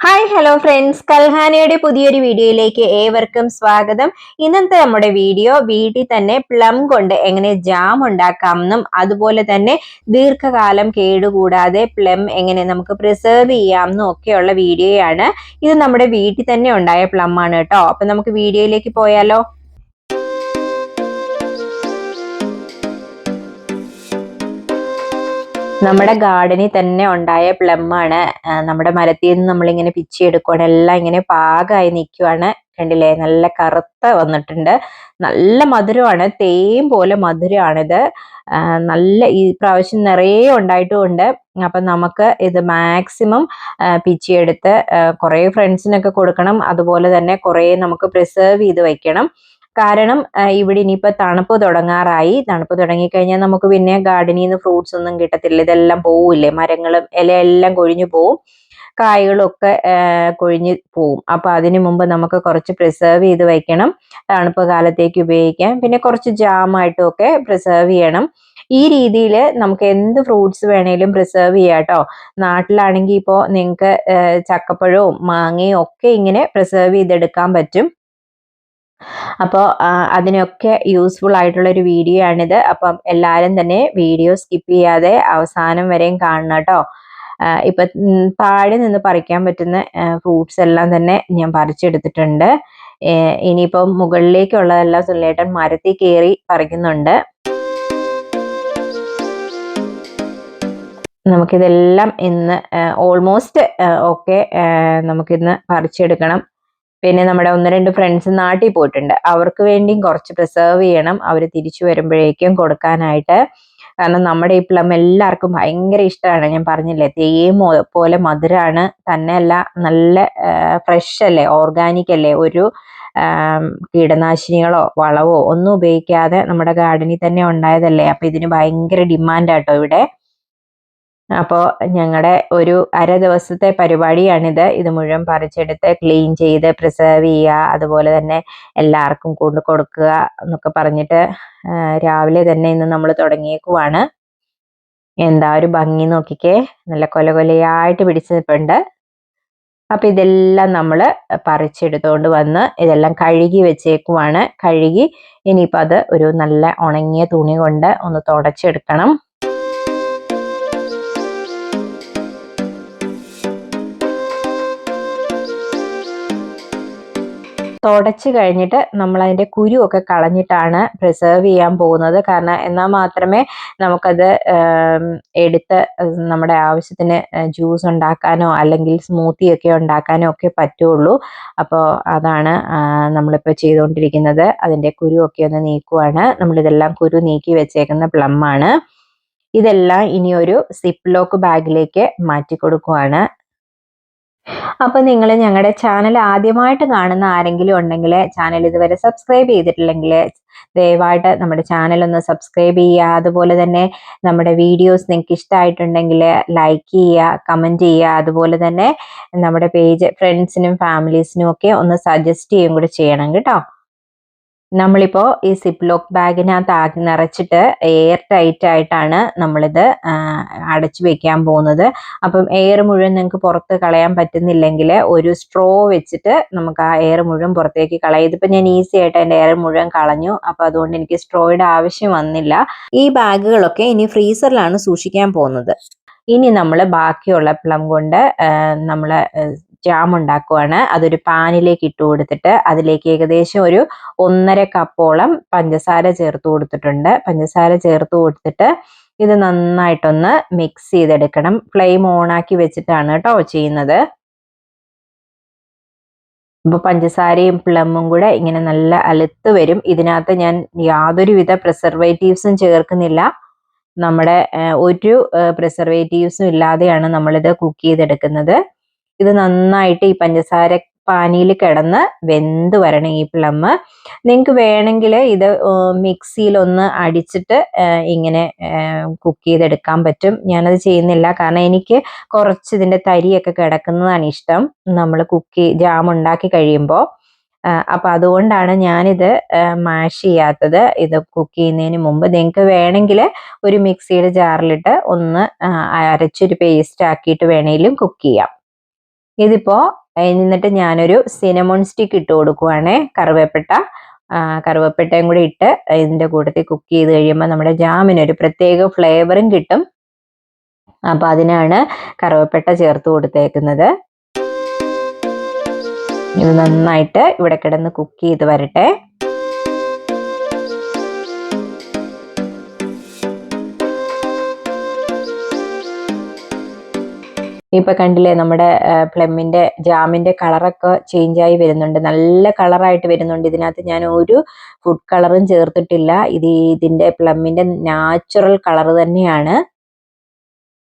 Hi hello friends കൽഹാനയുടെ പുതിയൊരു വീഡിയോയിലേക്ക് ഏവർക്കും സ്വാഗതം. ഇന്നത്തെ നമ്മുടെ വീഡിയോ വീട്ടിൽ തന്നെ പ്ലം കൊണ്ട് എങ്ങനെ ജാം ഉണ്ടാക്കാമെന്നും അതുപോലെ തന്നെ ദീർഘകാലം കേടുകൂടാതെ പ്ലം എങ്ങനെ നമുക്ക് പ്രിസർവ് ചെയ്യാമെന്നും ഒക്കെയുള്ള വീഡിയോയാണ്. ഇത് നമ്മുടെ വീട്ടിൽ തന്നെ ഉണ്ടായ പ്ലം ആണ് കേട്ടോ. അപ്പം നമുക്ക് വീഡിയോയിലേക്ക് പോയാലോ? നമ്മുടെ ഗാർഡനിൽ തന്നെ ഉണ്ടായ പ്ലം ആണ്. നമ്മുടെ മരത്തിൽ നിന്ന് നമ്മളിങ്ങനെ പിച്ചിയെടുക്കുവാണ് എല്ലാം ഇങ്ങനെ പാകമായി നിൽക്കുവാണ് കണ്ടില്ലേ? നല്ല കറുത്ത വന്നിട്ടുണ്ട്. നല്ല മധുരമാണ്. തേൻ പോലെ മധുരമാണിത്. നല്ല ഈ പ്രാവശ്യം നിറയെ ഉണ്ടായിട്ടുമുണ്ട്. അപ്പം നമുക്ക് ഇത് മാക്സിമം പിച്ചിയെടുത്ത് കുറേ ഫ്രണ്ട്സിനൊക്കെ കൊടുക്കണം. അതുപോലെ തന്നെ കുറേ നമുക്ക് പ്രിസേർവ് ചെയ്ത് വെക്കണം. കാരണം ഇവിടെ ഇനിയിപ്പോ തണുപ്പ് തുടങ്ങാറായി. തണുപ്പ് തുടങ്ങിക്കഴിഞ്ഞാൽ നമുക്ക് പിന്നെ ഗാർഡനിൽ നിന്ന് ഫ്രൂട്ട്സ് ഒന്നും കിട്ടത്തില്ല. ഇതെല്ലാം പോവില്ലേ? മരങ്ങളും ഇലയെല്ലാം കൊഴിഞ്ഞു പോവും. കായകളൊക്കെ കൊഴിഞ്ഞു പോവും. അപ്പൊ അതിനു മുമ്പ് നമുക്ക് കുറച്ച് പ്രിസർവ് ചെയ്ത് വയ്ക്കണം തണുപ്പ് കാലത്തേക്ക് ഉപയോഗിക്കാം പിന്നെ കുറച്ച് ജാമായിട്ടും ഒക്കെ പ്രിസർവ് ചെയ്യണം. ഈ രീതിയിൽ നമുക്ക് എന്ത് ഫ്രൂട്ട്സ് വേണേലും പ്രിസർവ് ചെയ്യാം കേട്ടോ. നാട്ടിലാണെങ്കിൽ ഇപ്പോൾ നിങ്ങൾക്ക് ചക്കപ്പഴവും മാങ്ങയും ഒക്കെ ഇങ്ങനെ പ്രിസർവ് ചെയ്തെടുക്കാൻ പറ്റും. അപ്പോൾ അതിനൊക്കെ യൂസ്ഫുൾ ആയിട്ടുള്ള ഒരു വീഡിയോ ആണിത്. അപ്പം എല്ലാവരും തന്നെ വീഡിയോ സ്കിപ്പ് ചെയ്യാതെ അവസാനം വരെയും കാണണം കേട്ടോ. ഇപ്പൊ താഴെ നിന്ന് പറിക്കാൻ പറ്റുന്ന ഫ്രൂട്ട്സ് എല്ലാം തന്നെ ഞാൻ പറിച്ചെടുത്തിട്ടുണ്ട്. ഇനിയിപ്പം മുകളിലേക്കുള്ളതെല്ലാം സുല്ലേട്ടൻ മരത്തിൽ കയറി പറിക്കുന്നുണ്ട്. നമുക്കിതെല്ലാം ഇന്ന് ഓൾമോസ്റ്റ് ഒക്കെ നമുക്കിന്ന് പറിച്ചെടുക്കണം. പിന്നെ നമ്മുടെ ഒന്ന് രണ്ട് ഫ്രണ്ട്സ് നാട്ടിൽ പോയിട്ടുണ്ട്. അവർക്ക് വേണ്ടിയും കുറച്ച് പ്രിസർവ് ചെയ്യണം. അവർ തിരിച്ചു വരുമ്പോഴേക്കും കൊടുക്കാനായിട്ട്. കാരണം നമ്മുടെ ഈ പ്ലം എല്ലാവർക്കും ഭയങ്കര ഇഷ്ടമാണ്. ഞാൻ പറഞ്ഞില്ലേ തേയും പോലെ മധുരമാണ് തന്നെയല്ല നല്ല ഫ്രഷ് അല്ലേ ഓർഗാനിക് അല്ലേ ഒരു കീടനാശിനികളോ വളവോ ഒന്നും ഉപയോഗിക്കാതെ നമ്മുടെ ഗാർഡനിൽ തന്നെ ഉണ്ടായതല്ലേ. അപ്പൊ ഇതിന് ഭയങ്കര ഡിമാൻഡാട്ടോ ഇവിടെ. അപ്പോൾ ഞങ്ങളുടെ ഒരു അര ദിവസത്തെ പരിപാടിയാണിത്. ഇത് മുഴുവൻ പറിച്ചെടുത്ത് ക്ലീൻ ചെയ്ത് പ്രിസർവ് ചെയ്യുക അതുപോലെ തന്നെ എല്ലാവർക്കും കൊണ്ടു കൊടുക്കുക എന്നൊക്കെ പറഞ്ഞിട്ട് രാവിലെ തന്നെ ഇന്ന് നമ്മൾ തുടങ്ങിയേക്കുവാണ്. എന്താ ഒരു ഭംഗി നോക്കിക്കേ. നല്ല കൊല കൊലയായിട്ട് പിടിച്ച് ഇതെല്ലാം നമ്മൾ പറിച്ചെടുത്തുകൊണ്ട് വന്ന് ഇതെല്ലാം കഴുകി വെച്ചേക്കുവാണ്. കഴുകി ഇനിയിപ്പോൾ അത് ഒരു നല്ല ഉണങ്ങിയ തുണി കൊണ്ട് ഒന്ന് തുടച്ചെടുക്കണം. തുടച്ച് കഴിഞ്ഞിട്ട് നമ്മൾ അതിന്റെ കുരുവൊക്കെ കളഞ്ഞിട്ടാണ് പ്രിസർവ് ചെയ്യാൻ പോകുന്നത്. കാരണം എന്നാൽ മാത്രമേ നമുക്കത് എടുത്ത് നമ്മുടെ ആവശ്യത്തിന് ജ്യൂസ് ഉണ്ടാക്കാനോ അല്ലെങ്കിൽ സ്മൂത്തി ഒക്കെ ഉണ്ടാക്കാനോ ഒക്കെ പറ്റുള്ളൂ. അപ്പോൾ അതാണ് നമ്മളിപ്പോൾ ചെയ്തുകൊണ്ടിരിക്കുന്നത്. അതിന്റെ കുരുവൊക്കെ ഒന്ന് നീക്കുവാണ്. നമ്മളിതെല്ലാം കുരു നീക്കി വെച്ചേക്കുന്ന പ്ലം ആണ്. ഇതെല്ലാം ഇനി ഒരു സിപ്പ് ലോക്ക് ബാഗിലേക്ക് മാറ്റി കൊടുക്കുവാണ് അപ്പോൾ നിങ്ങൾ ഞങ്ങളുടെ ചാനൽ ആദ്യമായിട്ട് കാണുന്ന ആരെങ്കിലും ഉണ്ടെങ്കിൽ ചാനൽ ഇതുവരെ സബ്സ്ക്രൈബ് ചെയ്തിട്ടില്ലെങ്കിൽ ദയവായിട്ട് നമ്മുടെ ചാനൽ ഒന്ന് സബ്സ്ക്രൈബ് ചെയ്യുക. അതുപോലെ തന്നെ നമ്മുടെ വീഡിയോസ് നിങ്ങൾക്ക് ഇഷ്ടമായിട്ടുണ്ടെങ്കിൽ ലൈക്ക് ചെയ്യുക കമന്റ് ചെയ്യുക. അതുപോലെ തന്നെ നമ്മുടെ പേജ് ഫ്രണ്ട്സിനും ഫാമിലീസിനും ഒക്കെ ഒന്ന് സജസ്റ്റ് ചെയ്യുകയും കൂടി ചെയ്യണം കേട്ടോ. നമ്മളിപ്പോ ഈ സിപ്പ് ലോക്ക് ബാഗിനകത്ത് ആക്കി നിറച്ചിട്ട് എയർ ടൈറ്റ് ആയിട്ടാണ് നമ്മളിത് അടച്ചു വെക്കാൻ പോകുന്നത്. അപ്പം എയർ മുഴുവൻ നിങ്ങൾക്ക് പുറത്ത് കളയാൻ പറ്റുന്നില്ലെങ്കിൽ ഒരു സ്ട്രോ വെച്ചിട്ട് നമുക്ക് ആ എയർ മുഴുവൻ പുറത്തേക്ക് കളയാം. ഇതിപ്പോൾ ഞാൻ ഈസി ആയിട്ട് എന്റെ എയർ മുഴുവൻ കളഞ്ഞു. അപ്പോൾ അതുകൊണ്ട് എനിക്ക് സ്ട്രോയുടെ ആവശ്യം വന്നില്ല. ഈ ബാഗുകളൊക്കെ ഇനി ഫ്രീസറിലാണ് സൂക്ഷിക്കാൻ പോകുന്നത്. ഇനി നമ്മൾ ബാക്കിയുള്ള പ്ലം കൊണ്ട് നമ്മൾ ജാം ഉണ്ടാക്കുവാണ്. അതൊരു പാനിലേക്ക് ഇട്ട് കൊടുത്തിട്ട് അതിലേക്ക് ഏകദേശം ഒരു ഒന്നര കപ്പോളം പഞ്ചസാര ചേർത്ത് കൊടുത്തിട്ടുണ്ട്. പഞ്ചസാര ചേർത്ത് കൊടുത്തിട്ട് ഇത് നന്നായിട്ടൊന്ന് മിക്സ് ചെയ്തെടുക്കണം. ഫ്ലെയിം ഓൺ ആക്കി വെച്ചിട്ടാണ് കേട്ടോ ചെയ്യുന്നത്. അപ്പോൾ പഞ്ചസാരയും പ്ലമ്മും കൂടെ ഇങ്ങനെ നല്ല അലുത്ത് വരും. ഇതിനകത്ത് ഞാൻ യാതൊരുവിധ പ്രിസർവേറ്റീവ്സും ചേർക്കുന്നില്ല. നമ്മുടെ ഒരു പ്രിസർവേറ്റീവ്സും ഇല്ലാതെയാണ് നമ്മളിത് കുക്ക് ചെയ്തെടുക്കുന്നത്. ഇത് നന്നായിട്ട് ഈ പഞ്ചസാര പാനിയിൽ കിടന്ന് വെന്ത് വരണം ഈ പ്ലം. നിങ്ങൾക്ക് വേണമെങ്കിൽ ഇത് മിക്സിയിൽ ഒന്ന് അടിച്ചിട്ട് ഇങ്ങനെ കുക്ക് ചെയ്തെടുക്കാൻ പറ്റും. ഞാനത് ചെയ്യുന്നില്ല. കാരണം എനിക്ക് കുറച്ച് ഇതിന്റെ തരിയൊക്കെ കിടക്കുന്നതാണ് ഇഷ്ടം. നമ്മൾ കുക്ക് ജാം ഉണ്ടാക്കി കഴിയുമ്പോൾ അപ്പം അതുകൊണ്ടാണ് ഞാനിത് മാഷ് ചെയ്യാത്തത്. ഇത് കുക്ക് ചെയ്യുന്നതിന് മുമ്പ് നിങ്ങൾക്ക് വേണമെങ്കിൽ ഒരു മിക്സിയുടെ ജാറിലിട്ട് ഒന്ന് അരച്ചൊരു പേസ്റ്റ് ആക്കിയിട്ട് വേണമെങ്കിലും കുക്ക് ചെയ്യാം. ഇതിപ്പോ എന്നിട്ട് ഞാനൊരു സിനമോൺ സ്റ്റിക്ക് ഇട്ട് കൊടുക്കുവാണേ. കറുവേപ്പട്ട കറുവപ്പട്ടയും കൂടി ഇട്ട് ഇതിന്റെ കൂട്ടത്തിൽ കുക്ക് ചെയ്ത് കഴിയുമ്പോൾ നമ്മുടെ ജാമിന് ഒരു പ്രത്യേക ഫ്ലേവറും കിട്ടും. അപ്പൊ അതിനാണ് കറുവപ്പട്ട ചേർത്ത് കൊടുത്തേക്കുന്നത്. ഇത് നന്നായിട്ട് ഇവിടെ കിടന്ന് കുക്ക് ചെയ്ത് വരട്ടെ. ഇപ്പൊ കണ്ടില്ലേ നമ്മുടെ പ്ലമ്മിന്റെ ജാമിന്റെ കളറൊക്കെ ചേഞ്ച് ആയി വരുന്നുണ്ട്. നല്ല കളറായിട്ട് വരുന്നുണ്ട്. ഇതിനകത്ത് ഞാൻ ഒരു ഫുഡ് കളറും ചേർത്തിട്ടില്ല. ഇത് ഇതിന്റെ പ്ലമ്മിന്റെ നാച്ചുറൽ കളർ തന്നെയാണ്.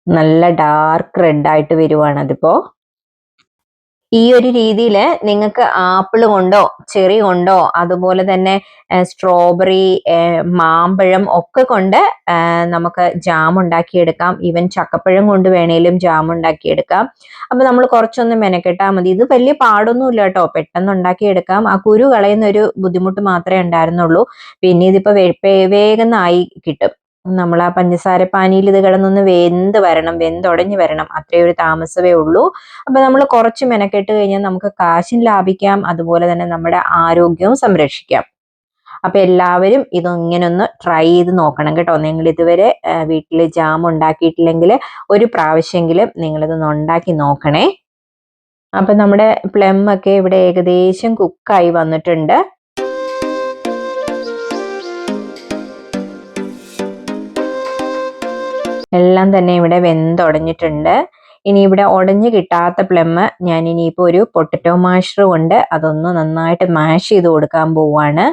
നല്ല ഡാർക്ക് റെഡ് ആയിട്ട് വരുവാണ് അതിപ്പോ. ഈ ഒരു രീതിയിൽ നിങ്ങൾക്ക് ആപ്പിൾ കൊണ്ടോ ചെറി കൊണ്ടോ അതുപോലെ തന്നെ സ്ട്രോബെറി മാമ്പഴം ഒക്കെ കൊണ്ട് നമുക്ക് ജാം ഉണ്ടാക്കിയെടുക്കാം. ഈവൻ ചക്കപ്പഴം കൊണ്ട് വേണേലും ജാം ഉണ്ടാക്കിയെടുക്കാം. അപ്പം നമ്മൾ കുറച്ചൊന്ന് മെനക്കെട്ടാൽ മതി. ഇത് വലിയ പാടൊന്നുമില്ല കേട്ടോ. പെട്ടെന്ന് ഉണ്ടാക്കിയെടുക്കാം. ആ കുരു കളയുന്ന ഒരു ബുദ്ധിമുട്ട് മാത്രമേ ഉണ്ടായിരുന്നുള്ളൂ. പിന്നെ ഇതിപ്പോൾ ആയി കിട്ടും. നമ്മൾ ആ പഞ്ചസാര പാനിയിൽ ഇത് കിടന്നൊന്ന് വെന്ത് വരണം വെന്തുടഞ്ഞ് വരണം. അത്രയും ഒരു താമസമേ ഉള്ളൂ. അപ്പൊ നമ്മൾ കുറച്ച് മെനക്കെട്ട് കഴിഞ്ഞാൽ നമുക്ക് കാശും ലാഭിക്കാം. അതുപോലെ തന്നെ നമ്മുടെ ആരോഗ്യവും സംരക്ഷിക്കാം. അപ്പൊ എല്ലാവരും ഇത് ഇങ്ങനെ ഒന്ന് ട്രൈ ചെയ്ത് നോക്കണം കേട്ടോ. നിങ്ങൾ ഇതുവരെ വീട്ടിൽ ജാം ഉണ്ടാക്കിയിട്ടില്ലെങ്കിൽ ഒരു പ്രാവശ്യമെങ്കിലും നിങ്ങളിതൊന്ന് ഉണ്ടാക്കി നോക്കണേ. അപ്പൊ നമ്മുടെ പ്ലം ഒക്കെ ഇവിടെ ഏകദേശം കുക്കായി വന്നിട്ടുണ്ട്. എല്ലാം തന്നെ ഇവിടെ വെന്തുടഞ്ഞിട്ടുണ്ട്. ഇനി ഇവിടെ ഉടഞ്ഞു കിട്ടാത്ത പ്ലം ഞാൻ ഇനിയിപ്പോൾ ഒരു പൊട്ടറ്റോ മാഷർ കൊണ്ട് അതൊന്ന് നന്നായിട്ട് മാഷ് ചെയ്ത് കൊടുക്കാൻ പോവാണ്.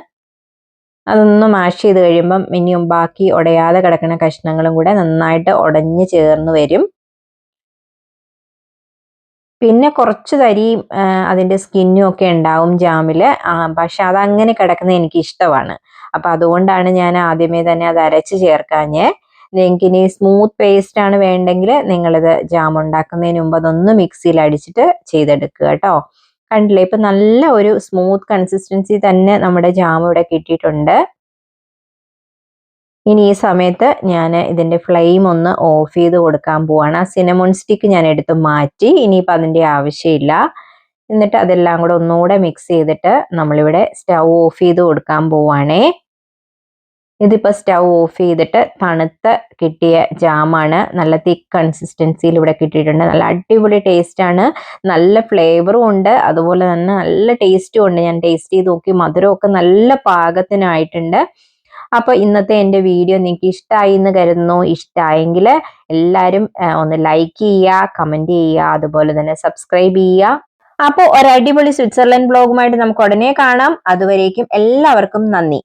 അതൊന്ന് മാഷ് ചെയ്ത് കഴിയുമ്പം ഇനിയും ബാക്കി ഉടയാതെ കിടക്കുന്ന കഷ്ണങ്ങളും കൂടെ നന്നായിട്ട് ഉടഞ്ഞു ചേർന്ന് വരും. പിന്നെ കുറച്ച് തരിയും അതിന്റെ സ്കിന്നും ഒക്കെ ഉണ്ടാവും ജാമിൽ പക്ഷെ അതങ്ങനെ കിടക്കുന്നത് എനിക്ക് ഇഷ്ടമാണ് അപ്പം അതുകൊണ്ടാണ് ഞാൻ ആദ്യമേ തന്നെ അത് അരച്ച് ചേർക്കാഞ്ഞ്. നിങ്ങൾക്ക് ഇനി സ്മൂത്ത് പേസ്റ്റ് ആണ് വേണ്ടെങ്കിൽ നിങ്ങളിത് ജാം ഉണ്ടാക്കുന്നതിന് മുമ്പ് അതൊന്ന് മിക്സിയിൽ അടിച്ചിട്ട് ചെയ്തെടുക്കുക കേട്ടോ. കണ്ടില്ലേ? ഇപ്പൊ നല്ല ഒരു സ്മൂത്ത് കൺസിസ്റ്റൻസി തന്നെ നമ്മുടെ ജാം ഇവിടെ കിട്ടിയിട്ടുണ്ട്. ഇനി ഈ സമയത്ത് ഞാൻ ഇതിന്റെ ഫ്ലെയിം ഒന്ന് ഓഫ് ചെയ്ത് കൊടുക്കാൻ പോവാണ്. ആ സിനമോൺ സ്റ്റിക്ക് ഞാൻ എടുത്ത് മാറ്റി ഇനിയിപ്പോൾ അതിന്റെ ആവശ്യമില്ല. എന്നിട്ട് അതെല്ലാം കൂടെ ഒന്നുകൂടെ മിക്സ് ചെയ്തിട്ട് നമ്മളിവിടെ സ്റ്റൗ ഓഫ് ചെയ്ത് കൊടുക്കാൻ പോവാണേ. ഇതിപ്പോൾ സ്റ്റൗ ഓഫ് ചെയ്തിട്ട് തണുത്ത കിട്ടിയ ജാമാണ്. നല്ല തിക്ക് കൺസിസ്റ്റൻസിയിൽ ഇവിടെ കിട്ടിയിട്ടുണ്ട്. നല്ല അടിപൊളി ടേസ്റ്റാണ് നല്ല ഫ്ലേവറും ഉണ്ട്. അതുപോലെ തന്നെ നല്ല ടേസ്റ്റും ഉണ്ട്. ഞാൻ ടേസ്റ്റ് ചെയ്ത് നോക്കി. മധുരമൊക്കെ നല്ല പാകത്തിനായിട്ടുണ്ട്. അപ്പോൾ ഇന്നത്തെ എന്റെ വീഡിയോ നിങ്ങൾക്ക് ഇഷ്ടമായി എന്ന് കരുതുന്നു. ഇഷ്ടമായെങ്കിൽ എല്ലാവരും ഒന്ന് ലൈക്ക് ചെയ്യുക കമന്റ് ചെയ്യുക അതുപോലെ തന്നെ സബ്സ്ക്രൈബ് ചെയ്യുക. അപ്പോൾ ഒരു അടിപൊളി സ്വിറ്റ്സർലൻഡ് ബ്ലോഗുമായിട്ട് നമുക്ക് ഉടനെ കാണാം. അതുവരേക്കും എല്ലാവർക്കും നന്ദി.